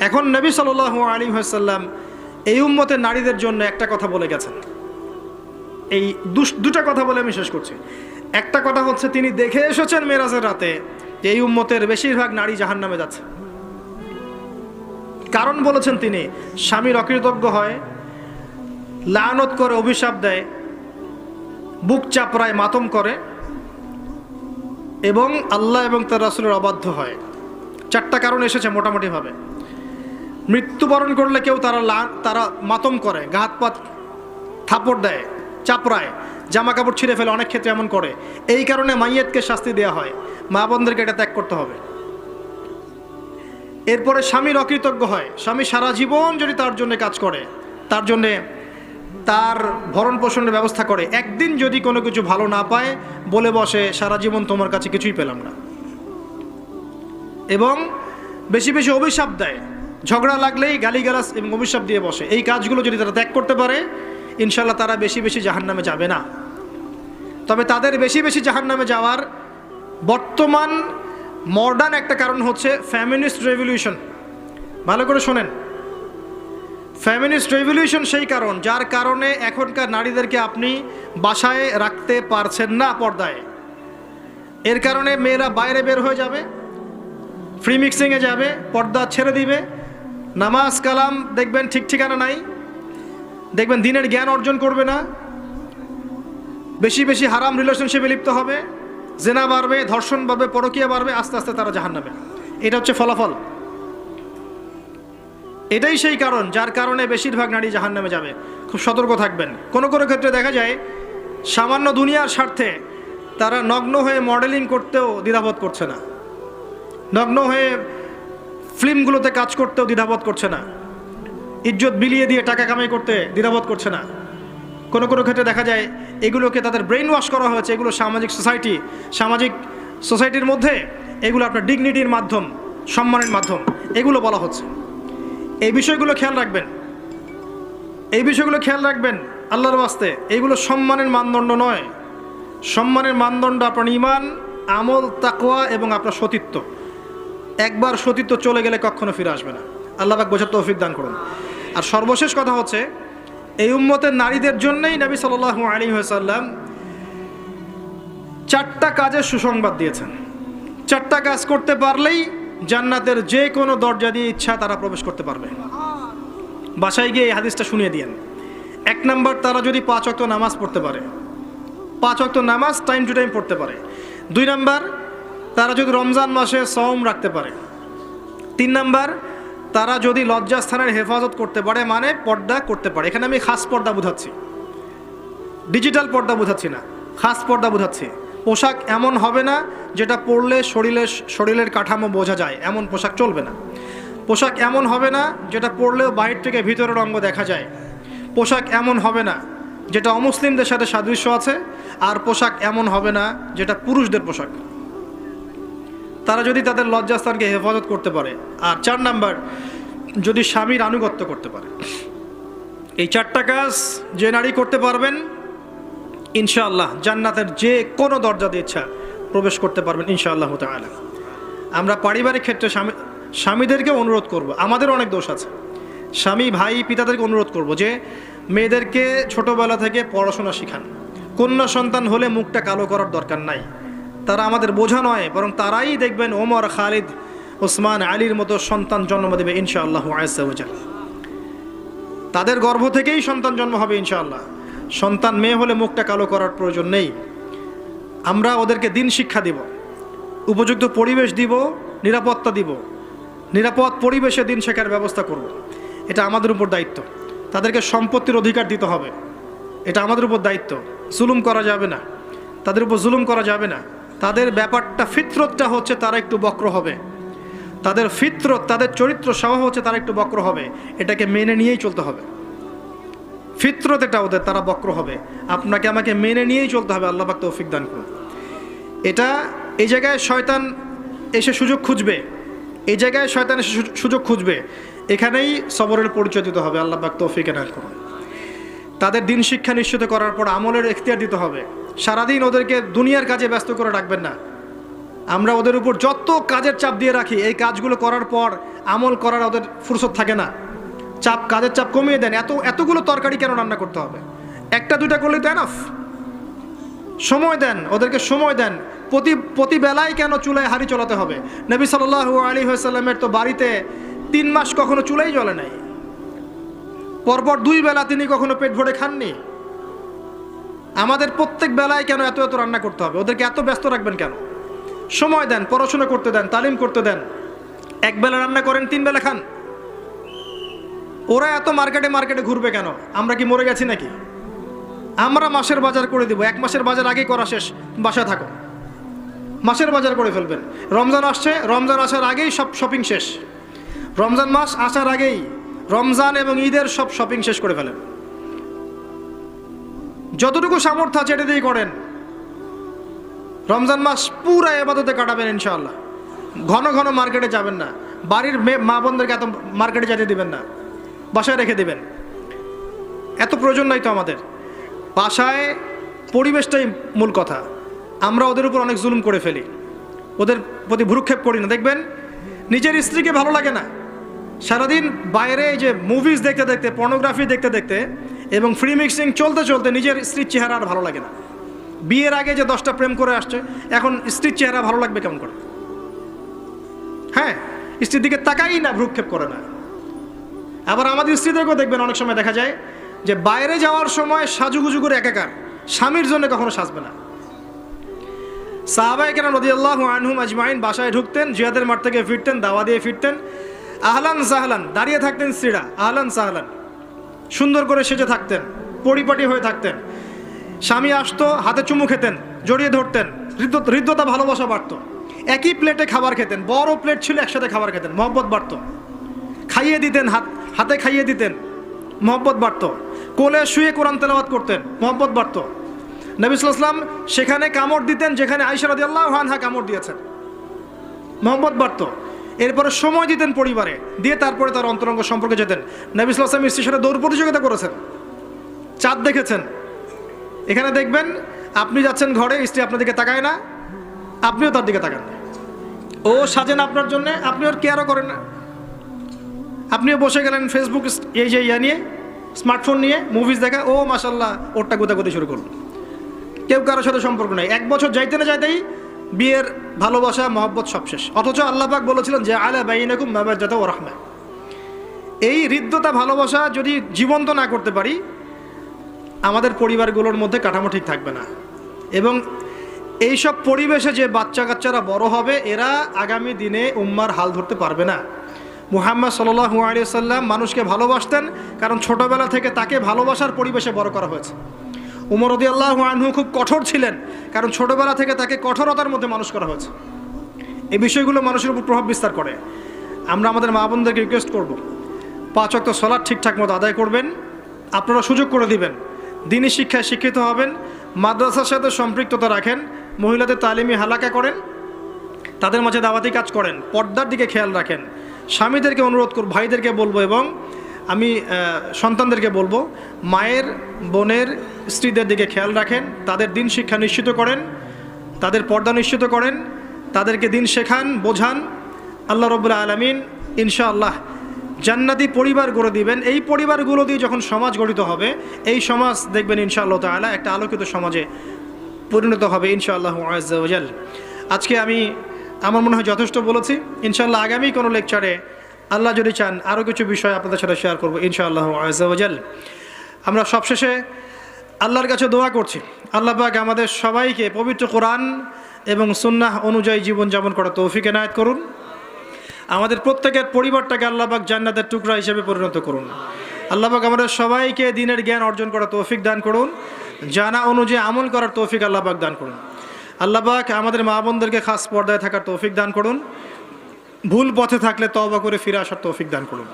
এখন নবী সাল আলী হাসাল্লাম এই উম্মতের নারীদের জন্য একটা কথা বলে গেছেন। এই দুটা কথা বলে আমি শেষ করছি। একটা কথা হচ্ছে, তিনি দেখে এসেছেন মেরাজের রাতে এই উম্মতের বেশিরভাগ নারী জাহান নামে যাচ্ছে। কারণ বলেছেন তিনি স্বামীর অকৃতজ্ঞ হয়, লানত করে, অভিশাপ দেয়, বুক চাপড়ায়, মাতম করে, এবং আল্লাহ এবং তার রাসুলের অবাধ্য হয়। চারটা কারণ এসেছে মোটামুটিভাবে। মৃত্যুবরণ করলে কেউ তারা তারা মাতম করে গাহাত পাত থাপড় দেয়, চাপড়ায়, জামা কাপড় ছিঁড়ে ফেলে, অনেক ক্ষেত্রে এমন করে। এই কারণে মাইয়েতকে শাস্তি দেওয়া হয়। মা বোনদেরকে এটা ত্যাগ করতে হবে। এরপরে স্বামীর অকৃতজ্ঞ হয়। স্বামী সারা জীবন যদি তার জন্য কাজ করে, তার জন্যে তার ভরণ পোষণের ব্যবস্থা করে, একদিন যদি কোনো কিছু ভালো না পায়, বলে বসে, সারা জীবন তোমার কাছে কিছুই পেলাম না। এবং বেশি বেশি অভিশাপ দেয়। ঝগড়া লাগলেই গালিগালাজ এবং অভিশাপ দিয়ে বসে। এই কাজগুলো যদি তারা ত্যাগ করতে পারে ইনশাল্লাহ তারা বেশি বেশি জাহান্নামে যাবে না। তবে তাদের বেশি বেশি জাহান্নামে যাওয়ার বর্তমান মডার্ন একটা কারণ হচ্ছে ফ্যামিনিস্ট রেভলিউশন ভালো করে শোনেন। ফ্যামিনিস্ট রেভলিউশন সেই কারণ, যার কারণে এখনকার নারীদেরকে আপনি বাসায় রাখতে পারছেন না পর্দায়। এর কারণে মেয়েরা বাইরে বের হয়ে যাবে ফ্রি মিক্সিংয়ে যাবে, পর্দা ছেড়ে দিবে নামাজ, কালাম দেখবেন ঠিক ঠিকানা নাই। দেখবেন দিনের জ্ঞান অর্জন করবে না। বেশি বেশি হারাম রিলেশনশিপে লিপ্ত হবে। জেনা বাড়বে, ধর্ষণ বাড়বে, পরকিয়া বাড়বে, আস্তে আস্তে তারা জাহান নামে এটা হচ্ছে ফলাফল। এটাই সেই কারণ যার কারণে বেশিরভাগ নারী জাহান নামে যাবে। খুব সতর্ক থাকবেন। কোনো কোনো ক্ষেত্রে দেখা যায়, সামান্য দুনিয়ার স্বার্থে তারা নগ্ন হয়ে মডেলিং করতেও দ্বিধাবোধ করছে না। নগ্ন হয়ে ফিল্মগুলোতে কাজ করতেও দ্বিধাবোধ করছে না। ইজ্জত বিলিয়ে দিয়ে টাকা কামাই করতে দ্বিধাবোধ করছে না। কোনো কোনো ক্ষেত্রে দেখা যায়, এগুলোকে তাদের ব্রেন ওয়াশ করা হয়েছে, এগুলো সামাজিক সোসাইটি সামাজিক সোসাইটির মধ্যে এগুলো আপনার ডিগনিটির মাধ্যম, সম্মানের মাধ্যম, এগুলো বলা হচ্ছে। এই বিষয়গুলো খেয়াল রাখবেন। এই বিষয়গুলো খেয়াল রাখবেন আল্লাহর বাস্তে এইগুলো সম্মানের মানদণ্ড নয়। সম্মানের মানদণ্ড আপনার ইমান, আমল তাকোয়া এবং আপনার সতীত্ব। একবার সতীত্ব চলে গেলে কখনো ফিরে আসবে না। আল্লাহ পাক বোঝার তৌফিক দান করুন। আর সর্বশেষ কথা হচ্ছে, এই উম্মতের নারীদের জন্যই নবী সাল আলী সাল্লাম চারটা কাজের সুসংবাদ দিয়েছেন। চারটা কাজ করতে পারলেই জান্নাতের যে কোনো দরজা দিয়ে ইচ্ছা তারা প্রবেশ করতে পারবে। বাসায় গিয়ে এই হাদিসটা শুনিয়ে দিয়েন। এক নম্বর, তারা যদি পাঁচ অক্ত নামাজ পড়তে পারে, পাঁচ অক্ত নামাজ টাইম টু টাইম পড়তে পারে। দুই নাম্বার তারা যদি রমজান মাসে সম রাখতে পারে। তিন নাম্বার, তারা যদি লজ্জাস্থানের হেফাজত করতে পারে মানে পর্দা করতে পারে। এখানে আমি খাস পর্দা বোঝাচ্ছি। ডিজিটাল পর্দা বোঝাচ্ছি না, খাস পর্দা বোঝাচ্ছি। পোশাক এমন হবে না যেটা পরলে শরীরের শরীরের কাঠামো বোঝা যায়, এমন পোশাক চলবে না। পোশাক এমন হবে না যেটা পরলেও বাইর থেকে ভিতরের অঙ্গ দেখা যায়। পোশাক এমন হবে না যেটা অমুসলিমদের সাথে সাদৃশ্য আছে, আর পোশাক এমন হবে না যেটা পুরুষদের পোশাক। তারা যদি তাদের লজ্জাস্থানকে হেফাজত করতে পারে। আর চার নাম্বার, যদি স্বামীর আনুগত্য করতে পারে। এই চারটা কাজ যে নারী করতে পারবেন, ইনশাআল্লাহ জান্নাতের যে কোনো দরজা দিয়ে ইচ্ছা প্রবেশ করতে পারবেন ইনশাআল্লাহ তাআলা। আমরা পারিবারিক ক্ষেত্রে স্বামী স্বামীদেরকে অনুরোধ করব। আমাদের অনেক দোষ আছে। স্বামী, ভাই, পিতাদেরকে অনুরোধ করব যে মেয়েদেরকে ছোটবেলা থেকে পড়াশোনা শিখান। কন্যা সন্তান হলে মুখটা কালো করার দরকার নাই। তারা আমাদের বোঝা নয়, বরং তারাই দেখবেন ওমর, খালিদ, ওসমান, আলীর মতো সন্তান জন্ম দেবে ইনশাআল্লাহ আয়সাউজাল তাদের গর্ভ থেকেই সন্তান জন্ম হবে ইনশাআল্লাহ। সন্তান মেয়ে হলে মুখটা কালো করার প্রয়োজন নেই। আমরা ওদেরকে দিন শিক্ষা দিব, উপযুক্ত পরিবেশ দিব, নিরাপত্তা দিব, নিরাপদ পরিবেশে দিন শেখার ব্যবস্থা করব। এটা আমাদের উপর দায়িত্ব। তাদেরকে সম্পত্তির অধিকার দিতে হবে। এটা আমাদের উপর দায়িত্ব। জুলুম করা যাবে না। তাদের উপর জুলুম করা যাবে না। তাদের ব্যাপারটা ফিতরতটা হচ্ছে তারা একটু বক্র হবে। তাদের ফিতরত, তাদের চরিত্র স্বভাব হচ্ছে তারা একটু বক্র হবে। এটাকে মেনে নিয়েই চলতে হবে। ফিতরত এটা ওদের, তারা বক্র হবে। আপনাকে আমাকে মেনে নিয়েই চলতে হবে, আল্লাহ পাক তৌফিক দান করুন। এটা এই জায়গায় শয়তান এসে সুযোগ খুঁজবে। এই জায়গায় শয়তান এসে সুযোগ খুঁজবে। এখানেই সবরের পরিচয় দিতে হবে, আল্লাহ পাক তৌফিক এনার করুন। তাদের দিন শিক্ষা নিশ্চিত করার পর আমলের এখতিয়ার দিতে হবে। সারাদিন ওদেরকে দুনিয়ার কাজে ব্যস্ত করে রাখবেন না। আমরা ওদের উপর যত কাজের চাপ দিয়ে রাখি, এই কাজগুলো করার পর আমল করার ওদের ফুরসত থাকে না। চাপ, কাজের চাপ কমিয়ে দেন। এত, এতগুলো তরকারি কেন রান্না করতে হবে? একটা, দুইটা করলেই তো এনাফ সময় দেন, ওদেরকে সময় দেন। প্রতি প্রতি বেলায় কেন চুলায় হাড়ি চলাতে হবে? নবী সাল্লাল্লাহু আলী হাসাল্লামের তো বাড়িতে তিন মাস কখনো চুলাই জ্বলে নাই। পরপর দুই বেলা তিনি কখনো পেট ভরে খাননি। আমাদের প্রত্যেক বেলায় কেন এত এত রান্না করতে হবে? ওদেরকে এত ব্যস্ত রাখবেন কেন? সময় দেন, পড়াশোনা করতে দেন, তালিম করতে দেন। এক বেলা রান্না করেন, তিন বেলা খান। ওরা এত মার্কেটে মার্কেটে ঘুরবে কেন? আমরা কি মরে গেছি নাকি? আমরা মাসের বাজার করে দিব। এক মাসের বাজার আগেই করা শেষ। বাসায় থাকো। মাসের বাজার করে ফেলবেন। রমজান আসছে। রমজান আসার আগেই সব শপিং শেষ। রমজান মাস আসার আগেই রমজান এবং ঈদের সব শপিং শেষ করে ফেলেন। যতটুকু সামর্থ্য আছে এটা দিয়েই করেন। রমজান মাস পুরা এবাদতে কাটাবেন ইনশাল্লাহ ঘন ঘন মার্কেটে যাবেন না। বাড়ির মা বোনদেরকে এত মার্কেটে যেতে দিবেন না। বাসায় রেখে দেবেন। এত প্রয়োজন নাই তো আমাদের। বাসায় পরিবেশটাই মূল কথা। আমরা ওদের উপর অনেক জুলুম করে ফেলি। ওদের প্রতি ভ্রুক্ষেপ করি না। দেখবেন, নিজের স্ত্রীকে ভালো লাগে না। সারাদিন বাইরে এই যে মুভিজ দেখতে দেখতে পর্নোগ্রাফি দেখতে দেখতে এবং ফ্রি মিক্সিং চলতে চলতে নিজের স্ত্রীর চেহারা আর ভালো লাগে না। বিয়ের আগে যে দশটা প্রেম করে আসছে, এখন স্ত্রীর চেহারা ভালো লাগবে কেমন করে? হ্যাঁ স্ত্রীর দিকে তাকাই না, ভ্রুক্ষেপ করে না। আবার আমাদের স্ত্রীদেরকেও দেখবেন, অনেক সময় দেখা যায় যে বাইরে যাওয়ার সময় সাজুগুজু করে একাকার, স্বামীর জন্য কখনো সাজবে না। সাহাবাই কেন নদী আল্লাহ আনহুম আজমাইন বাসায় ঢুকতেন জিয়াদের মাঠ থেকে ফিরতেন, দাওয়া দিয়ে ফিরতেন। আহলান সাহলান, দাঁড়িয়ে থাকতেন স্ত্রীরা, আহলান সাহলান। সুন্দর করে সেজে থাকতেন, পরিপাটি হয়ে থাকতেন। স্বামী আসতো, হাতে চুমু খেতেন, জড়িয়ে ধরতেন হৃদ্য হৃদ্যতা, ভালোবাসা বাড়তো। একই প্লেটে খাবার খেতেন, বড় প্লেট ছিল, একসাথে খাবার খেতেন, মহব্বত বাড়তো। খাইয়ে দিতেন, হাত, হাতে খাইয়ে দিতেন, মহব্বত বাড়তো। কোলে শুয়ে কোরআন তেলাওয়াত করতেন, মহব্বত বাড়তো। নবী সাল্লাম সেখানে কামড় দিতেন, যেখানে আইসা রাদি আল্লাহ হানহা কামড় দিয়েছেন। মোহাম্মদ বাড়তো। এরপরে সময় দিতেন পরিবারে। দিয়ে তারপরে তার অন্তরঙ্গ সম্পর্কে যেতেন। নবী সাল্লাম স্ত্রীর সাথে দৌড় প্রতিযোগিতা করেছেন। চাঁদ দেখেছেন। এখানে দেখবেন, আপনি যাচ্ছেন ঘরে, স্ত্রী আপনার দিকে তাকায় না, আপনিও তার দিকে তাকান না। ও সাজেন আপনার জন্য, আপনি ওর কেয়ারও করেন না। আপনিও বসে গেলেন ফেসবুক এই যে ইয়া নিয়ে স্মার্টফোন নিয়ে মুভিজ দেখা। ও মাসাল্লাহ ওরটা গোতাগুতি শুরু করল। কেউ কারোর সাথে সম্পর্ক নেই। এক বছর যাইতে না যাইতেই বিয়ের ভালোবাসা, মহব্বত সব শেষ। অথচ আল্লাহবাক বলেছিলেন যে, আলা বাইনাকুম মাবাজাত ও রহমা এই হৃদ্যতা, ভালোবাসা যদি জীবন্ত না করতে পারি, আমাদের পরিবারগুলোর মধ্যে কাঠামো ঠিক থাকবে না। এবং এইসব পরিবেশে যে বাচ্চা কাচ্চারা বড় হবে, এরা আগামী দিনে উম্মার হাল ধরতে পারবে না। মুহাম্মদ সাল্লাহ আলিয়া সাল্লাম মানুষকে ভালোবাসতেন, কারণ ছোটবেলা থেকে তাকে ভালোবাসার পরিবেশে বড় করা হয়েছে। উমর আল্লাহ আনহু খুব কঠোর ছিলেন, কারণ ছোটবেলা থেকে তাকে কঠোরতার মধ্যে মানুষ করা হয়েছে। এই বিষয়গুলো মানুষের উপর প্রভাব বিস্তার করে। আমরা আমাদের মা বোনদেরকে রিকোয়েস্ট করব, পাঁচ অক্ত সলাদ ঠিকঠাক মতো আদায় করবেন, আপনারা সুযোগ করে দিবেন দিনই শিক্ষায় শিক্ষিত হবেন, মাদ্রাসার সাথে সম্পৃক্ততা রাখেন, মহিলাদের তালিমি হালাকা করেন, তাদের মাঝে দাওয়াতি কাজ করেন, পর্দার দিকে খেয়াল রাখেন, স্বামীদেরকে অনুরোধ করব, ভাইদেরকে বলব এবং আমি সন্তানদেরকে বলব, মায়ের, বোনের, স্ত্রীদের দিকে খেয়াল রাখেন, তাদের দিন শিক্ষা নিশ্চিত করেন, তাদের পর্দা নিশ্চিত করেন, তাদেরকে দিন শেখান, বোঝান। আল্লাহ রবুল্লা আলমিন ইনশাআল্লাহ জান্নাতি পরিবার গড়ে দিবেন। এই পরিবারগুলো দিয়ে যখন সমাজ গঠিত হবে, এই সমাজ দেখবেন ইনশাআল্লাহ তাআলা একটা আলোকিত সমাজে পরিণত হবে ইনশাআল্লাহ আজাল আজকে আমি, আমার মনে হয় যথেষ্ট বলেছি। ইনশাআল্লাহ আগামী কোনো লেকচারে আল্লাহ যদি চান আরও কিছু বিষয় আপনাদের সাথে শেয়ার করব, ইনশাআল্লাহ আজাল আমরা সবশেষে আল্লাহর কাছে দোয়া করছি। আল্লাহ পাক আমাদের সবাইকে পবিত্র কোরআন এবং সুন্নাহ অনুযায়ী জীবনযাপন করা তৌফিক এনায়ত করুন। আমাদের প্রত্যেকের পরিবারটাকে আল্লাহবাক জান্নাতের টুকরা হিসেবে পরিণত করুন। আল্লাহবাক আমাদের সবাইকে দিনের জ্ঞান অর্জন করা তৌফিক দান করুন। জানা অনুযায়ী আমল করার তৌফিক আল্লাহবাক দান করুন। আল্লাহবাক আমাদের মা বোনদেরকে খাস পর্দায় থাকার তৌফিক দান করুন। ভুল পথে থাকলে তবা করে ফিরে আসার তৌফিক দান করুন।